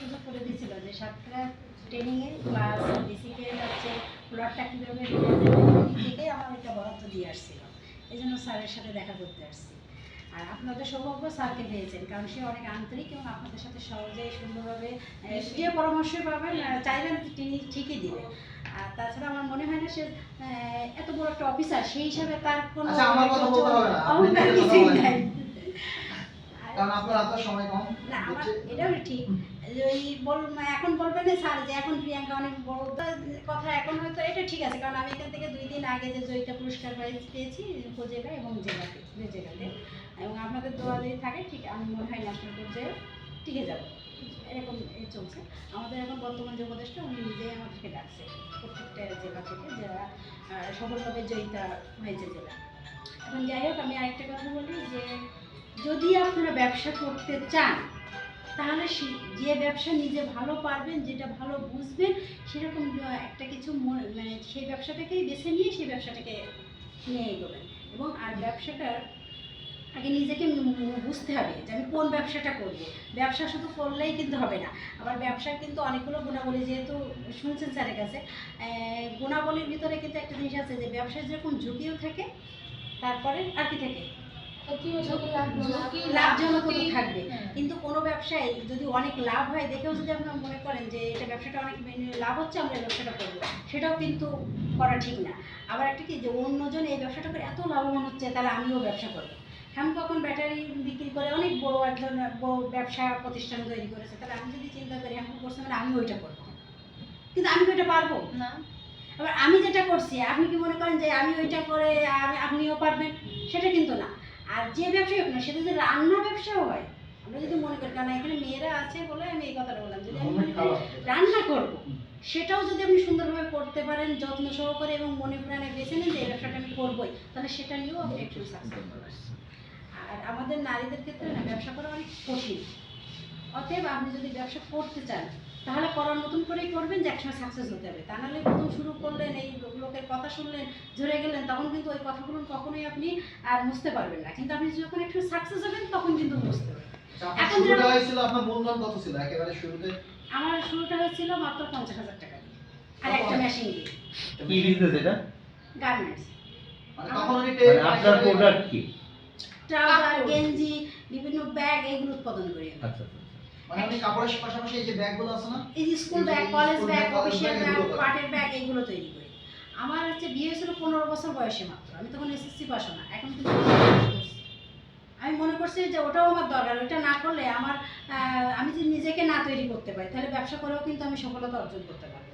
সুযোগ করে দিয়েছিল যে সাতটা ট্রেনিংয়ে প্লাস বেসিকে হচ্ছে প্লটটা কীভাবে থেকে আমার একটা বরাদ্দ দিয়ে আসছিল। এই জন্য স্যারের সাথে দেখা করতে আসছি। আর আপনাদের সৌভাগ্য স্যারকে পেয়েছেন কারণ সে অনেক আন্তরিক এবং আপনাদের সাথে সহজে সুন্দরভাবে যে পরামর্শ পাবেন চাইবেন তিনি ঠিকই দিবে আর তাছাড়া আমার মনে হয় না সে এত বড় একটা অফিসার সেই হিসাবে তার কোনো আচ্ছা, অহংকার কিছুই নাই। কারণ আপনার হাতে সময় কম না এটাও ঠিক। ওই বল এখন বলবেন না স্যার যে এখন প্রিয়াঙ্কা অনেক বড় কথা এখন হয়তো এটা ঠিক আছে কারণ আমি এখান থেকে দুই দিন আগে যে জয়িতা পুরস্কার পেয়েছি উপজেলা এবং জেলাতে দুই জেলাতে এবং আপনাদের দোয়া যদি থাকে ঠিক আমি মনে হয় ন্যাশনাল পর্যায়ে টিকে যাব। এরকম চলছে। আমাদের এখন বর্তমান যে উপদেষ্টা উনি নিজেই আমাদেরকে ডাকছে প্রত্যেকটা জেলা থেকে যারা সফলভাবে জয়িতা হয়েছে জেলা এখন যাই হোক আমি আরেকটা কথা বলি যে যদি আপনারা ব্যবসা করতে চান, তাহলে যে ব্যবসা নিজে ভালো পারবেন, যেটা ভালো বুঝবেন, সেরকম একটা কিছু মানে সেই ব্যবসাটাকেই বেছে নিয়ে সেই ব্যবসাটাকে নিয়ে এগোবেন। এবং আর ব্যবসাটার আগে নিজেকে বুঝতে হবে যে আমি কোন ব্যবসাটা করব। ব্যবসা শুধু করলেই কিন্তু হবে না। আবার ব্যবসার কিন্তু অনেকগুলো গুণাবলী যেহেতু শুনছেন স্যারের কাছে গুণাবলীর ভিতরে কিন্তু একটা জিনিস আছে যে ব্যবসায় যেরকম ঝুঁকিও থাকে, তারপরে আর কি থাকে? লাভজনক থাকবে। কিন্তু কোনো ব্যবসায় যদি অনেক লাভ হয় দেখেও যদি আপনারা মনে করেন যে এটা ব্যবসাটা অনেক লাভ হচ্ছে আমরা এই ব্যবসাটা করব। সেটাও কিন্তু করা ঠিক না। আবার একটা কি যে অন্যজন এই ব্যবসাটা করে এত লাভবান হচ্ছে তাহলে আমিও ব্যবসা করব। আমি কখন ব্যাটারি বিক্রি করে অনেক বড় একজন বড় ব্যবসা প্রতিষ্ঠান তৈরি করেছে তাহলে আমি যদি চিন্তা করি আমি করছি মানে আমি ওইটা করব। কিন্তু আমি কি ওইটা পারব। না। এবার আমি যেটা করছি আপনি কি মনে করেন যে আমি ওইটা করে আমি আপনিও পারবেন? সেটা কিন্তু না। আর যে ব্যবসায়ী হোক না সেটা যদি রান্না ব্যবসাও হয়। আমরা যদি মনে করি কারণ এখানে মেয়েরা আছে বলে আমি এই কথাটা বললাম যদি আমি মনে করি রান্না করব সেটাও যদি আপনি সুন্দরভাবে করতে পারেন যত্ন সহকারে এবং মনে প্রাণে বেছে নেন যে এই ব্যবসাটা আমি করবোই তাহলে সেটা নিয়েও আপনি একটু সাকসেস করবেন আর আমাদের নারীদের ক্ষেত্রে না ব্যবসা করা অনেক কঠিন। অতএব আপনি যদি ব্যবসা করতে চান তাহলে করার মতন করেই করবেন যে একসময় সাকসেস হতে হবে। তা নাহলে প্রথম শুরু করলেন এই লোকের কথা শুনলেন ঝরে গেলেন তখন কিন্তু ওই কথাগুলো কখনোই আপনি আর বুঝতে পারবেন না। কিন্তু আপনি যখন একটু সাকসেস হবেন তখন কিন্তু বুঝতে পারবেন। এখন যেরকম- হয়েছিল আপনার মূলধন কত ছিল? একেবারে শুরুতে? আমার শুরুটা হয়েছিল মাত্র পঞ্চাশ হাজার টাকা দিয়ে। আর একটা মেশিন দিয়ে। কি বিজনেস এটা? গার্মেন্টস মানে মানে আপনার প্রোডাক্ট কি? ট্রাউজার। গেঞ্জি বিভিন্ন ব্যাগ এগুলো উৎপাদন করি আমি। আচ্ছা আচ্ছা মানে কাপড়ের পাশাপাশি এই যে ব্যাগগুলো আছে না? এই যে school bag college bag, official bag bag পাটের ব্যাগ এগুলো তৈরি করি। আমার হচ্ছে বিয়ে হয়েছিল পনেরো বছর বয়সে মাত্র। আমি তখন এসএসসি পাস না এখন কিন্তু আমি মনে করছি যে ওটাও আমার দরকার ওটা না করলে আমার আমি যদি নিজেকে না তৈরি করতে পারি তাহলে ব্যবসা করেও কিন্তু আমি সফলতা অর্জন করতে পারব।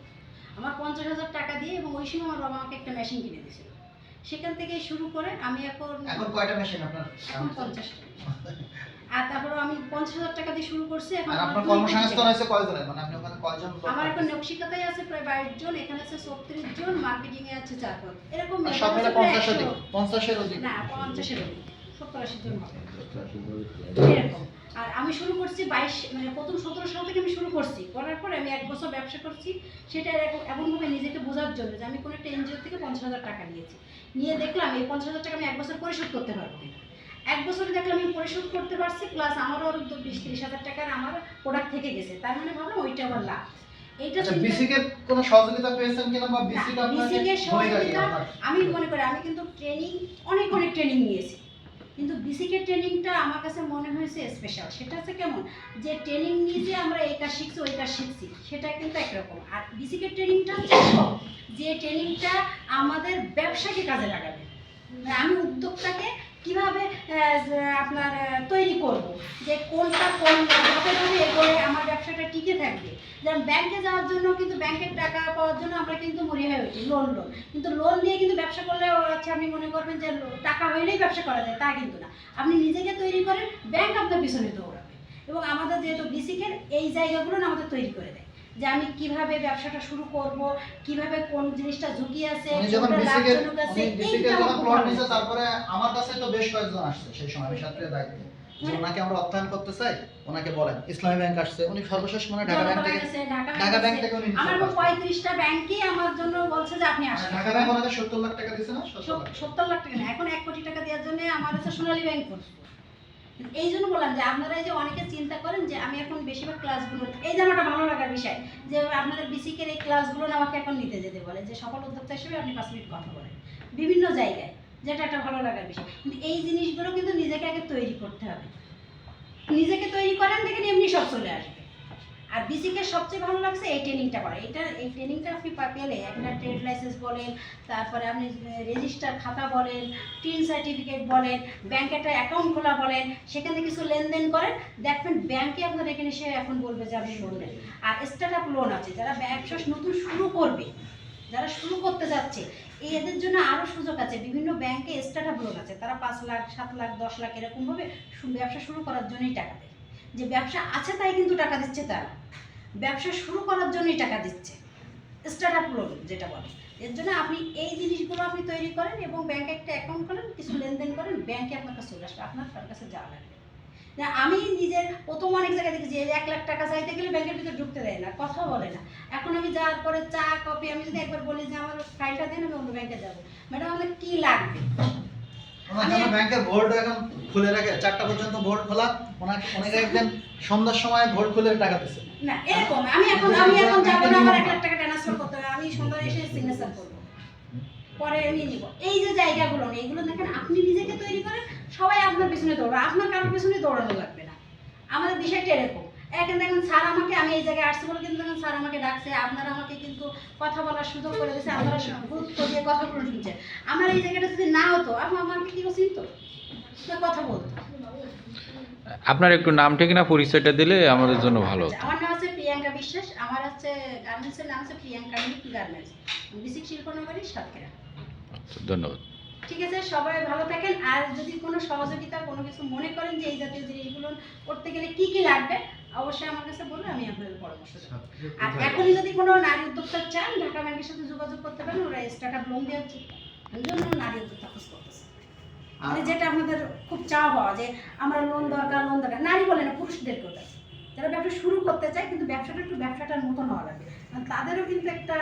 আমার পঞ্চাশ হাজার টাকা দিয়ে এবং ওই সময় আমার বাবা আমাকে একটা মেশিন কিনে দিয়েছিল। সেখান থেকে শুরু করে আমি এখন এখন কয়টা মেশিন আপনার এখন পঞ্চাশটা আর তারপরে আমি পঞ্চাশ হাজার টাকা দিয়ে শুরু করছি এখন আপনার কর্মসংস্থান হয়েছে কয়জনের? মানে আপনি ওখানে আমার এখন রাখছেন? আছে প্রায় বাইশ জন এখানে আছে ছত্রিশ জন মার্কেটিং এ আছে চার পাঁচ এরকম আর সব মিলে পঞ্চাশ অধিক? পঞ্চাশের অধিক? না পঞ্চাশের অধিক। সত্তর আশি জন হবে। এরকম। আর আমি শুরু করছি বাইশ মানে প্রথম সতেরো সাল থেকে আমি শুরু করছি। করার পরে আমি এক বছর ব্যবসা করছি। সেটা এরকম এমনভাবে নিজেকে বোঝার জন্য যে আমি কোনো একটা এনজিও থেকে পঞ্চাশ হাজার টাকা নিয়েছি। নিয়ে দেখলাম এই পঞ্চাশ হাজার টাকা আমি এক বছর পরিশোধ করতে পারব। এক বছরে দেখলাম আমি পরিশোধ করতে পারছি প্লাস আমারও আরও বিশ তিরিশ হাজার টাকার আমার প্রোডাক্ট থেকে গেছে। তার মানে ভাবলাম ওইটা আমার লাভ। এইটা আচ্ছা কোনো সহযোগিতা পেয়েছেন কিনা বা বিসিকে না, আপনাকে BCK এর ভূমিকা কি সহযোগিতা আমি মনে করি আমি কিন্তু ট্রেনিং অনেক অনেক ট্রেনিং নিয়েছি। কিন্তু বিসিকের ট্রেনিংটা আমার কাছে মনে হয়েছে স্পেশাল সেটা হচ্ছে কেমন? যে ট্রেনিং নিয়ে যে আমরা এই কাজ শিখছি ওই কাজ শিখছি সেটা কিন্তু একরকম। আর বিসিকের ট্রেনিংটা যে ট্রেনিংটা আমাদের ব্যবসাকে কাজে লাগাবে। মানে আমি উদ্যোক্তাকে কীভাবে আপনার তৈরি করব? যে কোনটা কোন ধাপে ধাপে এগোলে আমার ব্যবসাটা টিকে থাকবে। যেমন ব্যাংকে যাওয়ার জন্য কিন্তু ব্যাংকের টাকা পাওয়ার জন্য আমরা কিন্তু মরি হয়ে উঠি লোন লোন কিন্তু লোন নিয়ে কিন্তু ব্যবসা করলে হচ্ছে আপনি মনে করবেন যে টাকা হইলেই ব্যবসা করা যায়, তা কিন্তু না। আপনি নিজেকে তৈরি করেন ব্যাংক আপনার পিছনে দৌড়াবে। এবং আমাদের যেহেতু বিসিকের এই জায়গাগুলো আমাদের তৈরি করে দেয়। যে আমি কীভাবে ব্যবসাটা শুরু করব কীভাবে কোন জিনিসটা ঝুঁকি আছে। তারপরে আমার কাছে তো বেশ কয়েকজন আসছে সেই সময় আমি ছাত্রের দায়িত্বে হ্যাঁ। ওনাকে আমরা অর্থায়ন করতে চাই ওনাকে বলেন ইসলামী ব্যাংক আসছে উনি সর্বশেষ মানে ঢাকা ব্যাংক থেকে ঢাকা ব্যাংক থেকে উনি আমার নিচ্ছে। পঁয়ত্রিশটা ব্যাংকই আমার জন্য বলছে যে আপনি আসেন ঢাকা ব্যাংক ওনাকে সত্তর লাখ টাকা দিচ্ছে না সত্তর লাখ টাকা না এখন এক কোটি টাকা দেওয়ার জন্য আমার সোনালী ব্যাংক এই জন্য বললাম যে আপনারা যে অনেকে চিন্তা করেন যে আমি এখন বেশিরভাগ ক্লাসগুলো এই যে আমার একটা ভালো লাগার বিষয়, যে আপনাদের বিসিকের এই ক্লাসগুলো আমাকে এখন নিতে যেতে বলে, যে সকল উদ্যোক্তা হিসেবে আপনি পাঁচ মিনিট কথা বলেন। বিভিন্ন জায়গায়, যেটা একটা ভালো লাগার বিষয়। কিন্তু এই জিনিসগুলো কিন্তু নিজেকে আগে তৈরি করতে হবে। নিজেকে তৈরি করেন দেখেন এমনি সব চলে আসবে। আর বিসিকে সবচেয়ে ভালো লাগছে এই ট্রেনিংটা করা। এটা এই ট্রেনিংটা আপনি পেলে আপনার ট্রেড লাইসেন্স বলেন তারপরে আপনি রেজিস্টার খাতা বলেন টিন সার্টিফিকেট বলেন ব্যাংকে একটা অ্যাকাউন্ট খোলা বলেন সেখানে কিছু লেনদেন করেন দেখবেন ব্যাংকে আপনার এখানে সে এখন বলবে যে আপনি লোন আর স্টার্ট আপ লোন আছে যারা ব্যবসা নতুন শুরু করবে যারা শুরু করতে যাচ্ছে এদের জন্য আরও সুযোগ আছে। বিভিন্ন ব্যাংকে স্টার্ট আপ লোন আছে তারা পাঁচ লাখ সাত লাখ দশ লাখ এরকমভাবে ব্যবসা শুরু করার জন্যই টাকা দেয়। যে ব্যবসা আছে তাই কিন্তু টাকা দিচ্ছে তারা। ব্যবসা শুরু করার জন্যই টাকা দিচ্ছে। স্টার্ট আপ লোন যেটা বলে। এর জন্য আপনি এই জিনিসগুলো আপনি তৈরি করেন এবং ব্যাংকে একটা অ্যাকাউন্ট করেন, কিছু লেনদেন করেন ব্যাংকে আপনার কাছে চলে আসবে, আপনার কাছে যাওয়া লাগবে। না, আমি নিজের প্রথম অনেক জায়গায় দেখেছি যে এক লাখ টাকা চাইতে গেলে ব্যাংকের ভিতরে ঢুকতে দেয় না, কথা বলে না। এখন আমি যাওয়ার পরে চা কফি আমি যদি একবার বলি যে আমার ফাইলটা দেন, আমি অন্য ব্যাংকে যাব। ম্যাডাম, আমাদের কী লাগবে? ওনার ব্যাংকের ভোল্ট এখন খুলে রাখে চারটা পর্যন্ত ভোল্ট খোলা ওনাকে অনেকে একদিন সন্ধ্যার সময় ভোল্ট খুলে টাকা দিচ্ছে না এরকম আমি এখন আমি এখন যাব না আমার এক লাখ টাকা ট্রান্সফার করতে হবে আমি সন্ধ্যা এসে সিগনেচার করব। পরে নিব। এই যে জায়গাগুলো এগুলো দেখেন আপনি নিজেকে তৈরি করেন সবাই আপনার পিছনে আপনার কারোর পিছনে দৌড়ানো লাগবে না। আমাদের বিষয়টা এরকম। এখন দেখেন স্যার আমাকে আমি এই জায়গায় আসছি বলে কিন্তু দেখেন স্যার আমাকে ডাকছে আপনারা আমাকে কিন্তু কথা বলার সুযোগ করে দিয়েছে আপনারা গুরুত্ব দিয়ে কথাগুলো শুনছে আমার এই জায়গাটা যদি না হতো আপনি আমাকে কি চিনতো না কথা বলতো। আপনার একটু নাম ঠিকানা পরিচয়টা দিলে আমাদের জন্য ভালো হতো। আমার নাম হচ্ছে প্রিয়াঙ্কা বিশ্বাস আমার হচ্ছে গার্মেন্টসের নাম হচ্ছে প্রিয়াঙ্কা গার্মেন্টস বিসিক শিল্পনগরী সাতক্ষীরা। আচ্ছা, ধন্যবাদ। ঠিক আছে সবাই ভালো থাকেন। আর যদি কোনো সহযোগিতা কোনো কিছু মনে করেন যে এই জাতীয় জিনিসগুলো করতে গেলে কি কি লাগবে অবশ্যই আমার কাছে বলুন আমি আপনাদের পরামর্শ দেবো। আর এখনই যদি কোনো নারী উদ্যোক্তা চান ঢাকা ব্যাংকের সাথে যোগাযোগ করতে পারেন ওরা স্টার্ট আপ লোন দেওয়ার জন্য নারী উদ্যোক্তা খোঁজ করতেছে। মানে যেটা আপনাদের খুব চাওয়া পাওয়া যে আমরা লোন দরকার লোন দরকার। নারী বলে না পুরুষদের কথা যারা ব্যবসা শুরু করতে চায় কিন্তু ব্যবসাটা একটু ব্যবসাটার মতন হওয়া লাগে। তাদেরও কিন্তু একটা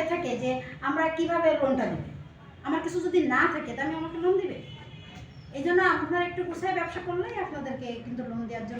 এ থাকে যে আমরা কীভাবে লোনটা নেব? আমার কিছু যদি না থাকে তাহলে আমাকে লোন দিবে? এই জন্য আপনারা একটু কোথায় ব্যবসা করলেই আপনাদেরকে কিন্তু লোন দেওয়ার জন্য